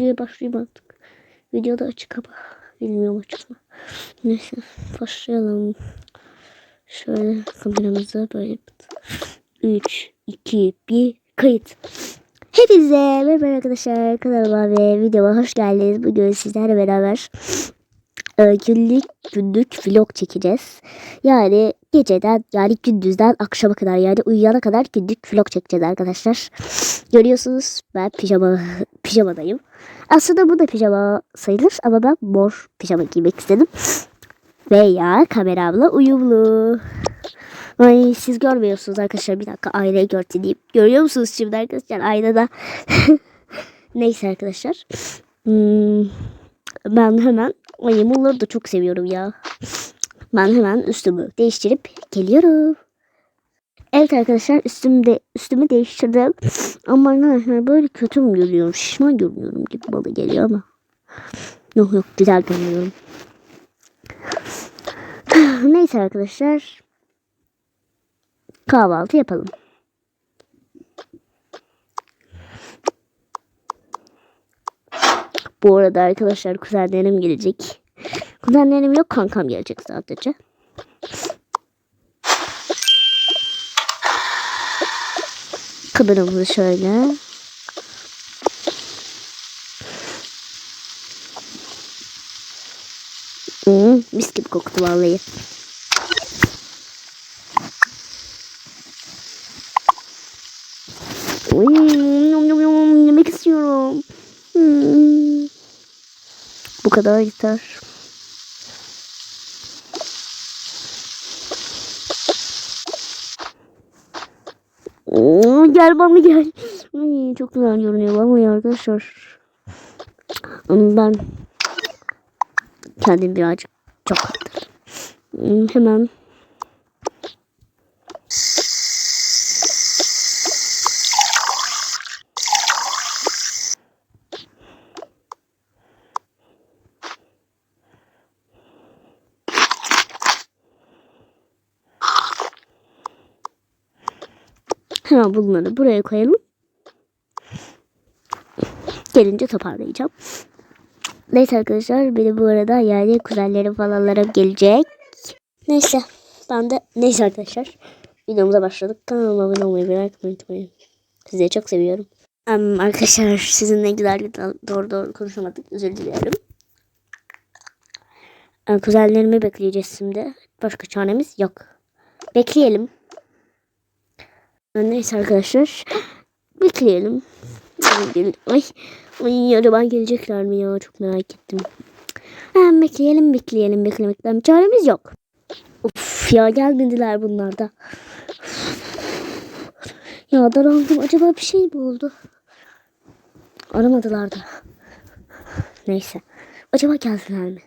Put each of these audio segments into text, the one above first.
videoya başlayayım artık. Videoda açık ama bilmiyorum açık mı. Neyse başlayalım. Şöyle kameramızı böyle 3, 2, 1 kayıt. Hepinize merhaba arkadaşlar kanalıma ve videoma hoş geldiniz. Bugün sizlerle beraber e, günlük günlük vlog çekeceğiz. Yani geceden yani gündüzden akşama kadar yani uyuyana kadar günlük vlog çekeceğiz arkadaşlar. Görüyorsunuz ben pijama pijamadayım. Aslında bu da pijama sayılır ama ben mor pijama giymek istedim. Veya kameramla uyumlu. Ay siz görmüyorsunuz arkadaşlar. Bir dakika aynayı görteyim. Görüyor musunuz şimdi arkadaşlar aynada? Neyse arkadaşlar. Hmm, ben hemen ay bunları da çok seviyorum ya. Ben hemen üstümü değiştirip geliyorum. Evet arkadaşlar üstümü de üstümü değiştirdim. Ama arkadaşlar böyle kötü mü görüyorum? Şişman görünüyorum gibi bana geliyor ama. Yok yok güzel görünüyorum. Neyse arkadaşlar. Kahvaltı yapalım. Bu arada arkadaşlar kuzenlerim gelecek. Kuzenlerim yok kankam gelecek sadece. Kameramızı şöyle. Hmm, mis gibi koktu vallahi. Uy, yum, yum, yemek istiyorum. Hmm. Kadar yeter. Oo, gel bana gel. Çok güzel görünüyor vallahi arkadaşlar. Ben kendim birazcık çok attım. Hemen Hemen bunları buraya koyalım. Gelince toparlayacağım. Neyse arkadaşlar benim bu arada yani kuzenlerim falanlarım gelecek. Neyse ben de neyse arkadaşlar videomuza başladık. Kanalıma abone olmayı atmayı unutmayın. Sizleri çok seviyorum. Em, arkadaşlar sizinle güzel doğru doğru konuşamadık. Özür diliyorum. Em, kuzenlerimi bekleyeceğiz şimdi. Başka çaremiz yok. Bekleyelim. Neyse arkadaşlar. Bekleyelim. Ay, ay, acaba gelecekler mi ya? Çok merak ettim. Ha, bekleyelim bekleyelim beklemekten çaremiz yok. Of ya gelmediler bunlar da. Ya daraldım. Acaba bir şey mi oldu? Aramadılar da. Neyse. Acaba geldiler mi?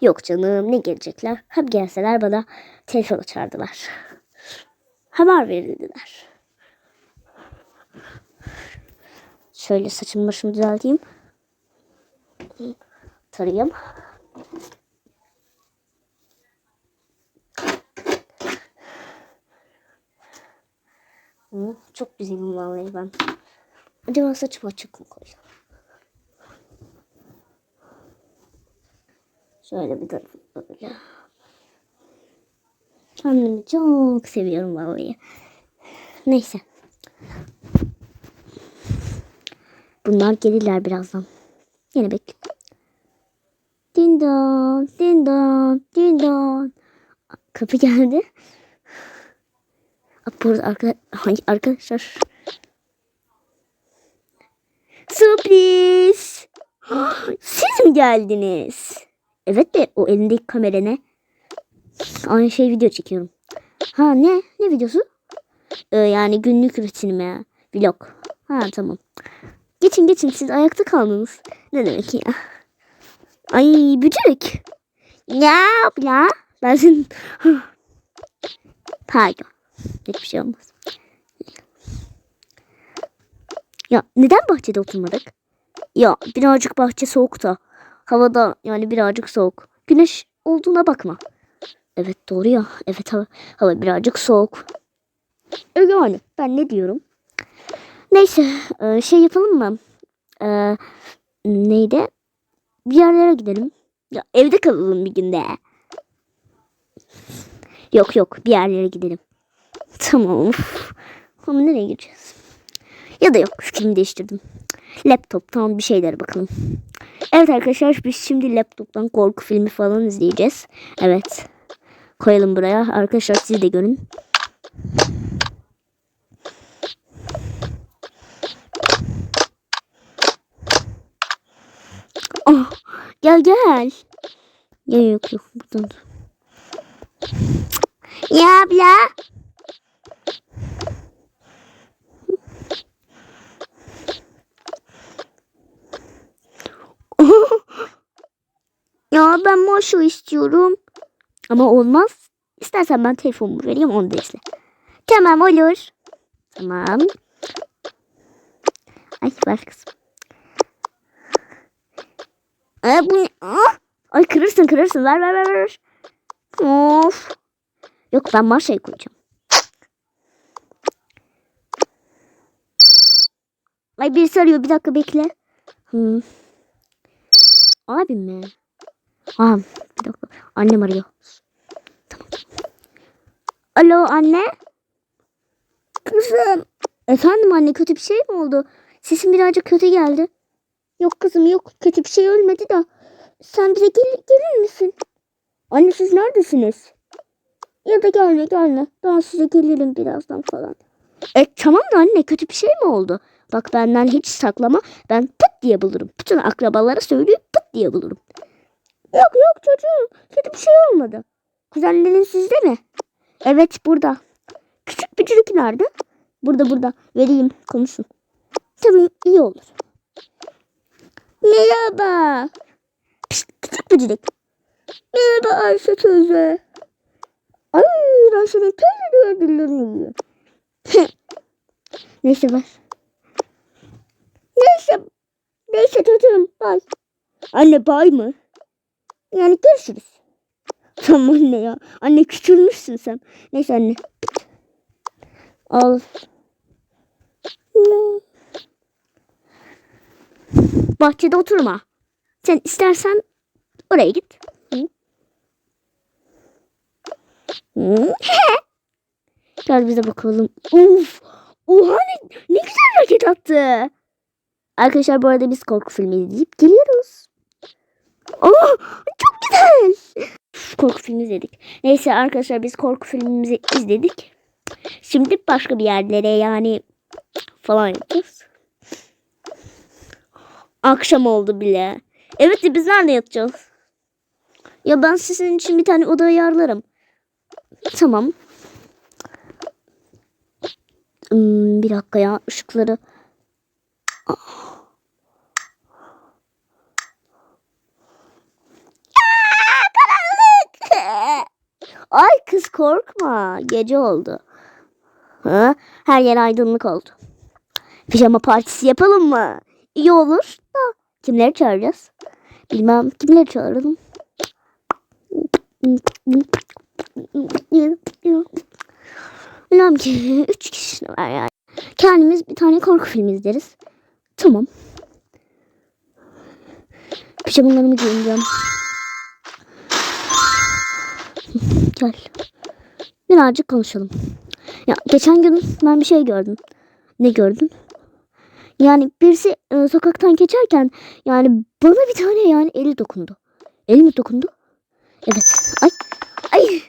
Yok canım ne gelecekler? Hem gelseler bana telefon açardılar. Haber verirdiler. Şöyle saçımı başımı düzelteyim. Tarayayım. Çok güzelim vallahi ben. Acaba saçımı açık mı koysam? Şöyle bir de böyle. Kendimi çok seviyorum vallahi. Neyse. Bunlar gelirler birazdan. Yine bekle. Dindon, dindon, dindon. Kapı geldi. Burada arka, arkadaşlar. Sürpriz. Siz mi geldiniz? Evet de o elindeki kamera ne? Aynı şey video çekiyorum. Ha ne? Ne videosu? Ee, yani günlük rutinime. Vlog. Ha tamam. Geçin geçin siz ayakta kaldınız. Ne demek ya? Ay bücük. Ya abla. Ben senin... Pardon. Hiçbir şey olmaz. Ya neden bahçede oturmadık? Ya birazcık bahçe soğuk da. Havada yani birazcık soğuk. Güneş olduğuna bakma. Evet doğru ya. Evet hava, hava birazcık soğuk. Öyle yani ben ne diyorum? Neyse e, şey yapalım mı? E, neydi? Bir yerlere gidelim. Ya, evde kalalım bir günde. Yok yok bir yerlere gidelim. Tamam. Ama nereye gideceğiz? Ya da yok fikrimi değiştirdim. Laptop tamam bir şeylere bakalım. Evet arkadaşlar biz şimdi laptoptan korku filmi falan izleyeceğiz. Evet. Koyalım buraya. Arkadaşlar siz de görün. Oh, gel gel. Ya yok yok buradan. Ya abla. ya ben Marshall istiyorum. Ama olmaz. İstersen ben telefonumu vereyim onu da izle. Tamam olur. Tamam. Ay ver kızım. Aa, bu ne? Aa! Ay kırırsın kırırsın. Ver ver ver ver. Of. Yok ben Marshall'ı koyacağım. Ay birisi arıyor. Bir dakika bekle. Hmm. Abim mi? Aa, bir dakika. Annem arıyor. Tamam. Alo anne. Kızım. Efendim anne kötü bir şey mi oldu? Sesin birazcık kötü geldi. Yok kızım yok. Kötü bir şey ölmedi de. Sen bize gel gelir misin? Anne siz neredesiniz? Ya da gelme gelme. Ben size gelirim birazdan falan. E tamam da anne kötü bir şey mi oldu? Bak benden hiç saklama. Ben pıt diye bulurum. Bütün akrabalara söyleyip pıt diye bulurum. Yok yok çocuğum. Kötü bir şey olmadı. Kuzenlerin sizde mi? Evet burada. Küçük bir çocuk nerede? Burada burada. Vereyim konuşun. Tabii iyi olur. Merhaba. Pişt, küçük bıcırık. Merhaba Ayşe teyze. Ay senin teyze ödüllerini yiyor. Neyse ver. Neyse. Neyse çocuğum bay. Anne bay mı? Yani görüşürüz. Tamam anne ya. Anne küçülmüşsün sen. Neyse anne. Al. Ne? Bahçede oturma. Sen istersen oraya git. Gel bize bakalım. Uf. Oha ne, ne güzel hareket attı. Arkadaşlar bu arada biz korku filmi izleyip geliyoruz. Oh çok güzel. Korku filmi izledik. Neyse arkadaşlar biz korku filmimizi izledik. Şimdi başka bir yerlere yani falan yapacağız. Akşam oldu bile. Evet de biz nerede yatacağız? Ya ben sizin için bir tane oda ayarlarım. Tamam. Hmm, bir dakika ya ışıkları. Ah. Ay kız korkma. Gece oldu. Ha? Her yer aydınlık oldu. Pijama partisi yapalım mı? İyi olur da kimleri çağıracağız? Bilmem kimleri çağıralım. Bilmem ki üç kişi var yani. Kendimiz bir tane korku filmi izleriz. Tamam. Pijamalarımı giyineceğim. Gel. Birazcık konuşalım. Ya geçen gün ben bir şey gördüm. Ne gördün? Yani birisi e, sokaktan geçerken yani bana bir tane yani eli dokundu. El mi dokundu? Evet. Ay. Ay.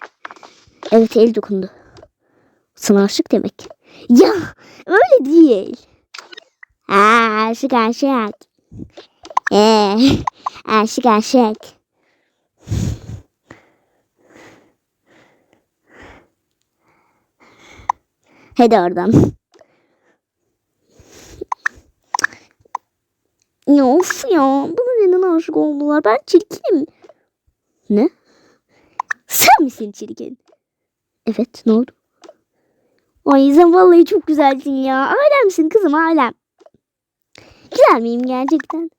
Evet el dokundu. Sana aşık demek. Ya öyle değil. Ha, aşık aşık. Ee, aşık aşık. Hadi oradan. Ya of ya. Bana neden aşık oldular? Ben çirkinim. Ne? Sen misin çirkin? Evet ne oldu? Ay sen vallahi çok güzelsin ya. Alemsin kızım alem. Güzel miyim gerçekten?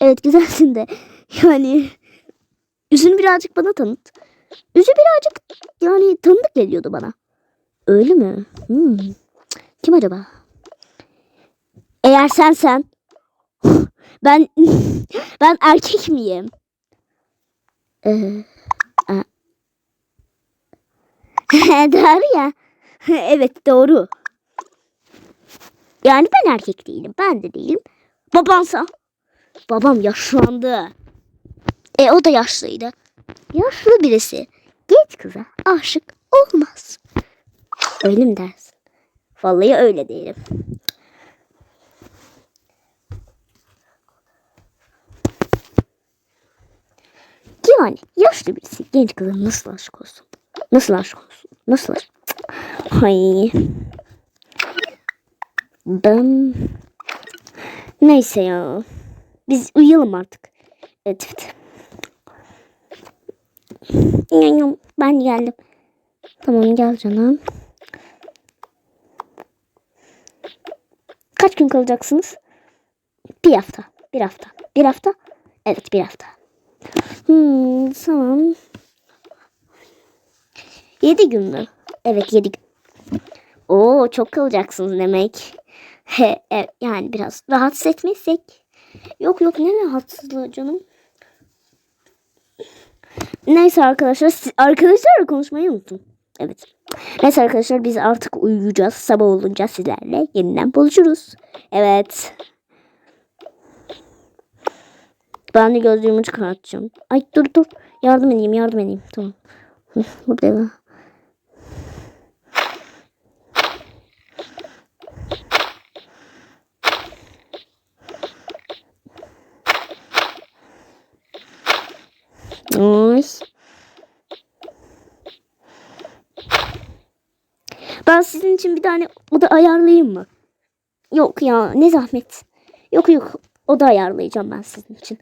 Evet güzelsin de. Yani yüzünü birazcık bana tanıt. Yüzü birazcık yani tanıdık geliyordu bana. Öyle mi? Hmm. Kim acaba? Eğer sensen ben ben erkek miyim? Ee, ya. evet doğru. Yani ben erkek değilim. Ben de değilim. Babansa? Babam yaşlandı. E o da yaşlıydı. Yaşlı birisi genç kıza aşık olmaz. Öyle mi dersin? Vallahi öyle değilim. Yani yaşlı birisi genç kıza nasıl aşık olsun? Nasıl aşık olsun? Nasıl aşık? Ay. Ben... Neyse ya. Biz uyuyalım artık. Evet evet. Ben geldim. Tamam gel canım. Kaç gün kalacaksınız? Bir hafta. Bir hafta. Bir hafta. Evet bir hafta. Hmm, tamam. Yedi gün mü? Evet yedi gün. Oo çok kalacaksınız demek. He, e, yani biraz rahatsız etmezsek. Yok yok ne rahatsızlığı canım. Neyse arkadaşlar siz, arkadaşlarla konuşmayı unuttum. Evet. Neyse arkadaşlar biz artık uyuyacağız. Sabah olunca sizlerle yeniden buluşuruz. Evet. Ben de gözlüğümü çıkartacağım. Ay dur dur. Yardım edeyim yardım edeyim. Tamam. Hı, Burada. Ay. Ben sizin için bir tane oda ayarlayayım mı? Yok ya ne zahmet. Yok yok oda ayarlayacağım ben sizin için.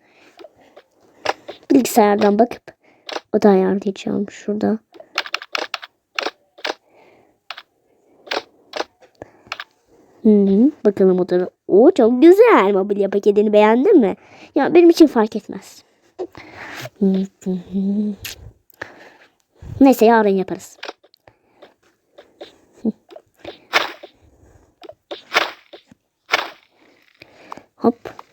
Bilgisayardan bakıp oda ayarlayacağım şurada. Hmm, bakalım odanı. Oo çok güzel. Mobilya paketini beğendin mi? Ya benim için fark etmez. Neyse yarın yaparız. Hop.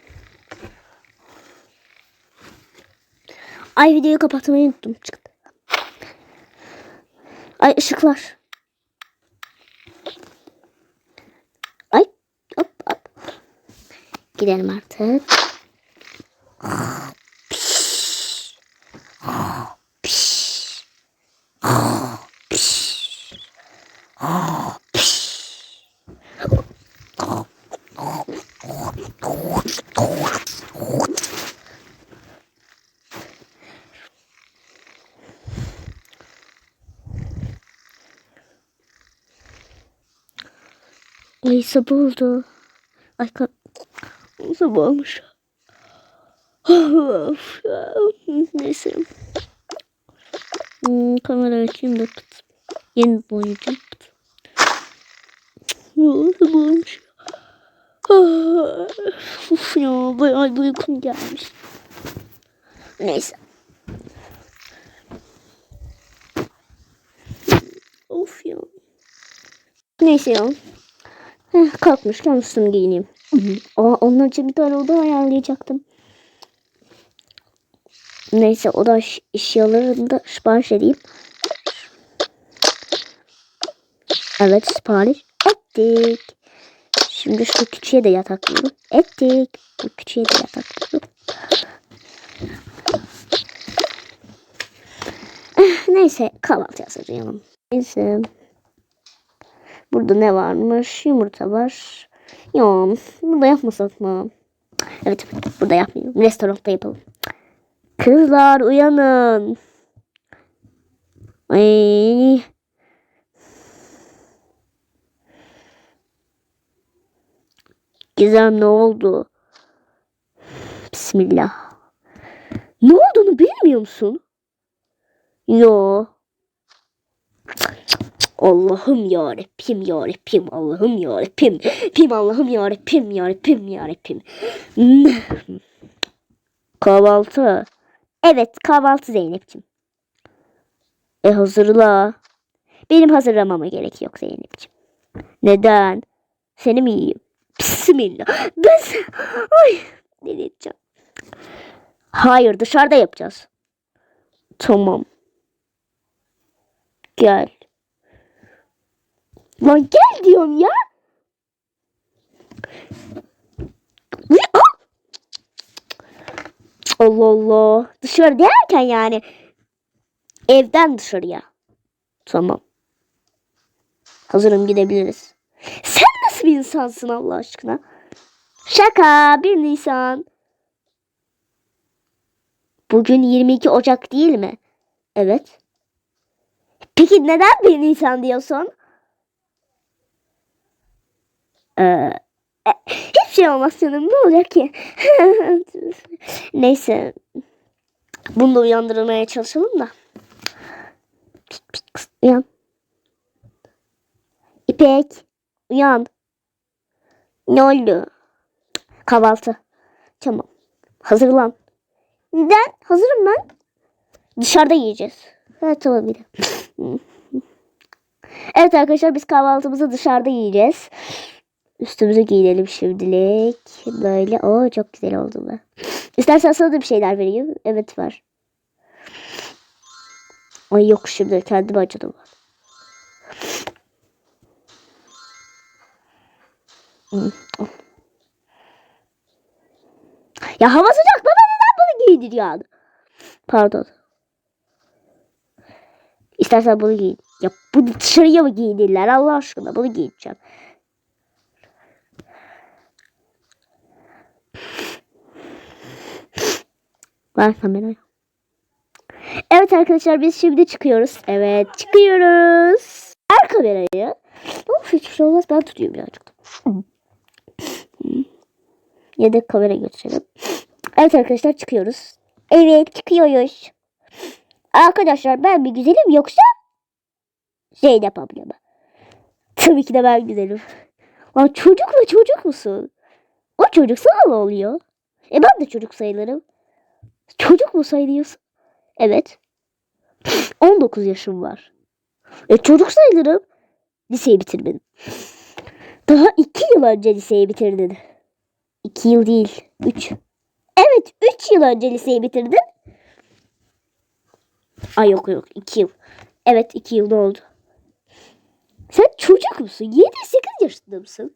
Ay videoyu kapatmayı unuttum. Çıktı. Ay ışıklar. Ay hop hop. Gidelim artık. Ay sabah oldu. Ay ka- sabah olmuş. Of, Neyse. Hmm, kamera açayım da pıt. Yeni boyayacağım. Sabah olmuş. Uf ya bayağı bir uykum gelmiş. Neyse. Of ya. Neyse ya. Heh, kalkmışken üstümü giyineyim. Aa, onun için bir tane oda ayarlayacaktım. Neyse oda eş- eşyalarını da sipariş edeyim. Evet sipariş ettik. Şimdi şu küçüğe de yatak. Ettik. Bu küçüğe de yatak. Eh, Neyse kahvaltı hazırlayalım. Neyse. Burada ne varmış? Yumurta var. Ya burada yapmasak mı? Evet burada yapmayalım. Restoranda yapalım. Kızlar uyanın. Ay. Gizem ne oldu? Bismillah. Ne olduğunu bilmiyor musun? Yo. Allah'ım ya Rabbim Allah'ım ya Rabbim Pim Allah'ım ya Rabbim ya. Kahvaltı Evet kahvaltı Zeynep'ciğim E hazırla Benim hazırlamama gerek yok Zeynep'ciğim Neden? Seni mi yiyeyim? Bismillah. Biz... Ay. Ne diyeceğim? Hayır dışarıda yapacağız. Tamam. Gel. Lan gel diyorum ya. Ah! Allah Allah. Dışarı derken yani. Evden dışarıya. Tamam. Hazırım gidebiliriz. Sen nasıl bir insansın Allah aşkına? Şaka 1 Nisan. Bugün 22 Ocak değil mi? Evet. Peki neden 1 Nisan diyorsun? Ee, e, hiçbir şey olmaz canım ne olacak ki? Neyse. Bunu da uyandırmaya çalışalım da. Pik pik uyan. İpek uyan. Ne oldu? Kahvaltı. Tamam. Hazırlan. Neden? Hazırım ben. Dışarıda yiyeceğiz. Evet tamam bir de. Evet arkadaşlar biz kahvaltımızı dışarıda yiyeceğiz. Üstümüzü giyinelim şimdilik. Böyle. o çok güzel oldu bu. İstersen sana da bir şeyler vereyim. Evet var. Ay yok şimdi kendime acıdım. Ya hava sıcak bana neden bunu giydiriyorsun? Pardon. İstersen bunu giyin. Ya bu dışarıya mı giyinirler Allah aşkına bunu giyeceğim. Ver kamerayı. Evet arkadaşlar biz şimdi çıkıyoruz. Evet çıkıyoruz. Ver kamerayı. Of hiçbir şey olmaz ben tutayım birazcık. Yedek kamera götürelim. Evet arkadaşlar çıkıyoruz. Evet çıkıyoruz. Arkadaşlar ben mi güzelim yoksa Zeynep abla mı? Tabii ki de ben güzelim. Aa, çocukla çocuk musun? O çocuk sana mı oluyor? E ben de çocuk sayılırım. Çocuk mu sayılıyorsun? Evet. 19 yaşım var. E çocuk sayılırım. Liseyi bitirmedim. Daha 2 yıl önce liseyi bitirdin. 2 yıl değil. 3. Evet 3 yıl önce liseyi bitirdin. Ay yok yok 2 yıl. Evet 2 yıl oldu. Sen çocuk musun? 7-8 yaşında mısın?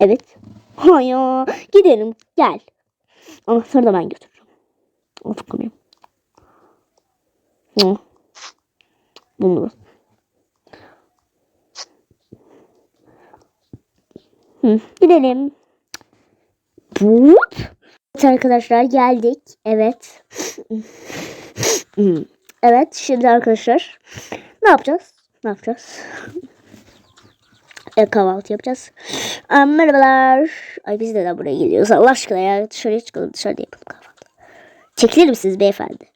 Evet. Hayır. Gidelim. Gel. Anahtarı da ben götürürüm. Al bakalım. Hı. Bunu. Hı. Gidelim. Hop. Evet arkadaşlar geldik. Evet. Evet şimdi arkadaşlar ne yapacağız? Ne yapacağız? E, kahvaltı yapacağız. Aa, merhabalar. Ay biz neden buraya geliyoruz? Allah aşkına ya dışarıya çıkalım dışarıda yapalım kahvaltı. Çekilir misiniz beyefendi?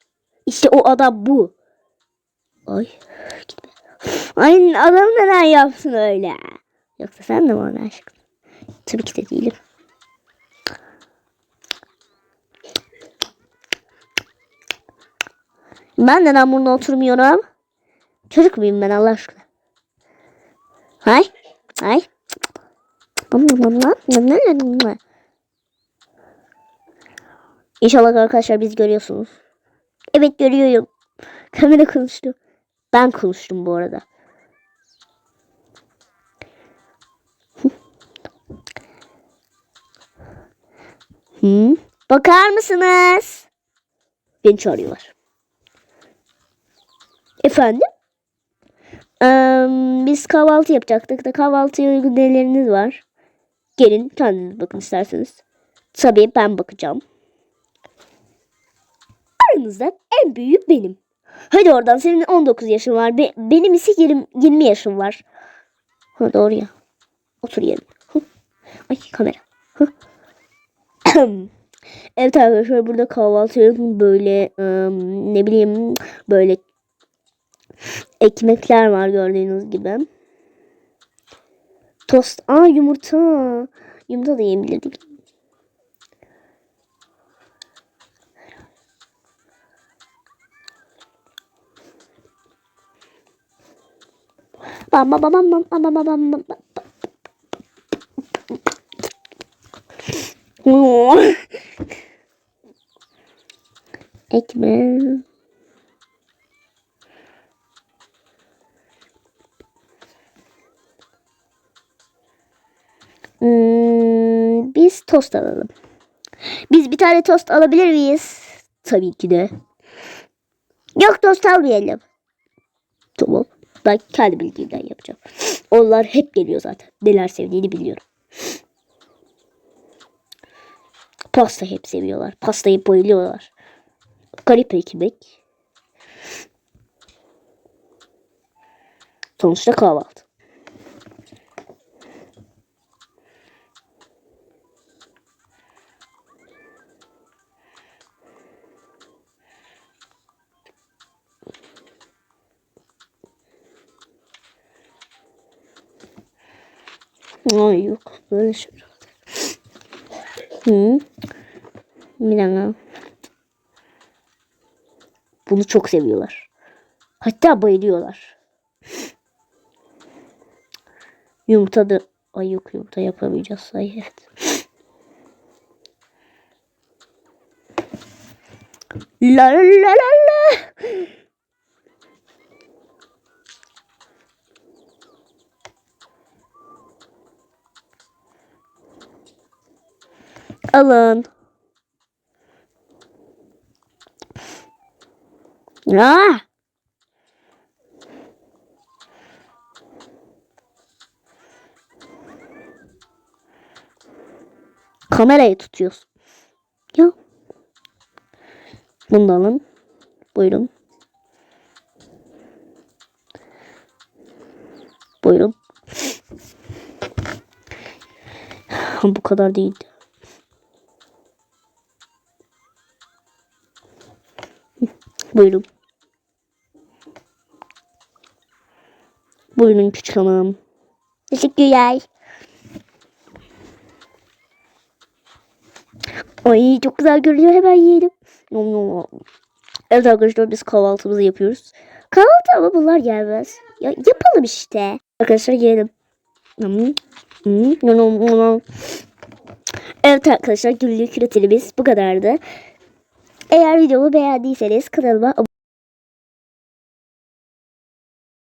İşte o adam bu. Ay gitme. Ay adam neden yapsın öyle? Yoksa sen de mi ona aşıksın? Tabii ki de değilim. Ben neden burada oturmuyorum? Çocuk muyum ben Allah aşkına? Hay. Hay. İnşallah arkadaşlar biz görüyorsunuz. Evet görüyorum. Kamera konuştu. Ben konuştum bu arada. Hı? Bakar mısınız? Beni çağırıyorlar. Efendim? Eee, biz kahvaltı yapacaktık da kahvaltıya uygun neleriniz var? Gelin kendiniz bakın isterseniz. Tabii ben bakacağım. Aranızda en büyük benim. Hadi oradan senin 19 yaşın var. Be- benim ise 20, 20 yaşım var. Ha, doğru ya. Otur yerine. Hı. Ay kamera. Evet arkadaşlar burada kahvaltı yapın böyle ım, ne bileyim böyle ekmekler var gördüğünüz gibi. Tost. Aa yumurta. Yumurta da yiyebilirdik. Bam bam bam bam bam bam bam bam. Ekmek. Hmm, biz tost alalım. Biz bir tane tost alabilir miyiz? Tabii ki de. Yok tost almayalım. Tamam. Ben kendi bildiğimden yapacağım. Onlar hep geliyor zaten. Neler sevdiğini biliyorum. Pasta hep seviyorlar. Pastayı bayılıyorlar. Garip ekmek. Sonuçta kahvaltı. Ay yok. Böyle şey. Hı. Bir dakika. Bunu çok seviyorlar. Hatta bayılıyorlar. Yumurta da... Ay yok yumurta yapamayacağız. Ay evet. La la la la Alın. Aa! Kamerayı tutuyorsun. Ya. Bunu da alın. Buyurun. Buyurun. Bu kadar değildi. Buyurun. Buyurun küçük hanım. Teşekkürler. Ay çok güzel görünüyor. Hemen yiyelim. Nom nom. Evet arkadaşlar biz kahvaltımızı yapıyoruz. Kahvaltı ama bunlar gelmez. Ya, yapalım işte. Arkadaşlar yiyelim. Evet arkadaşlar günlük rutinimiz bu kadardı. Eğer videomu beğendiyseniz kanalıma abone